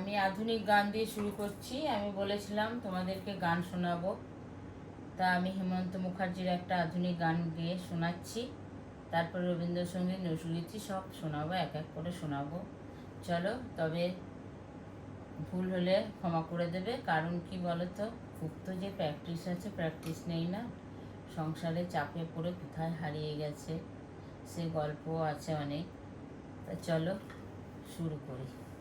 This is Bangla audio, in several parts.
আমি আধুনিক গান দিয়ে শুরু করছি। আমি বলেছিলাম তোমাদেরকে গান শোনাবো। তা আমি হেমন্ত মুখার্জির একটা আধুনিক গান গেয়ে শোনাচ্ছি। তারপর রবীন্দ্রসঙ্গীত, নজরুলগীতি সব শোনাবো, এক এক করে শোনাবো। চলো, তবে ভুল হলে ক্ষমা করে দেবে। কারণ কি বলো তো খুব তো যে প্র্যাকটিস আছে প্র্যাকটিস নেই না। সংসারে চাপে পড়ে কোথায় হারিয়ে গেছে, সে গল্পও আছে অনেক। তা চলো, শুরু করি।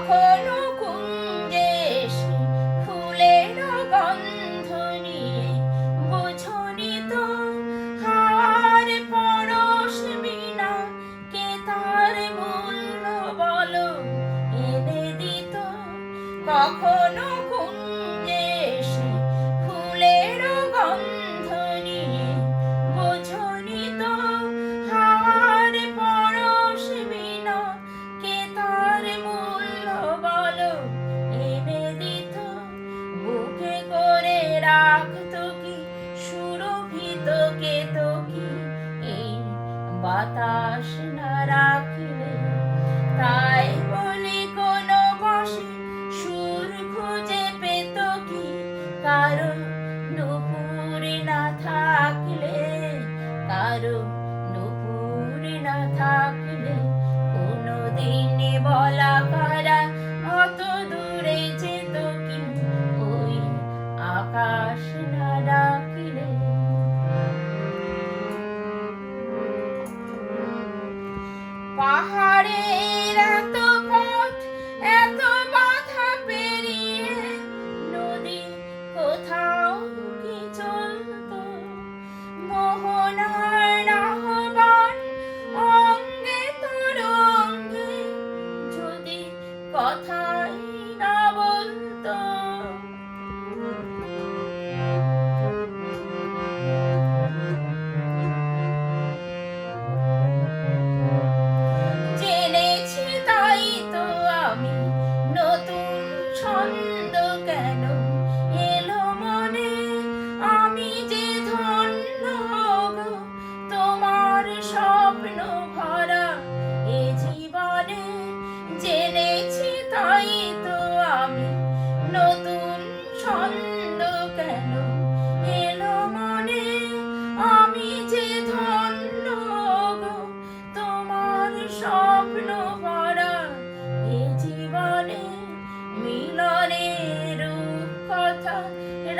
কখনো কুঞ্জে ফুলের গন্ধ নিয়ে বোঝনি তো হার পরশ বিনা, কে তার মূল্য বলো? এনে দিত কখনো না রাখলে তাই পাহাড়ের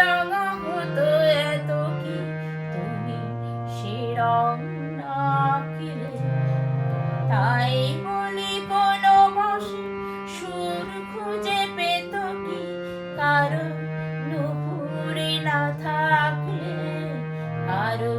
রাঙা হতো এত কি? তুমি শিরম না আঁকলে, তাই বলি কোনো সুর খুঁজে পেত কি? কারও নুপুরে না থাকলে কারও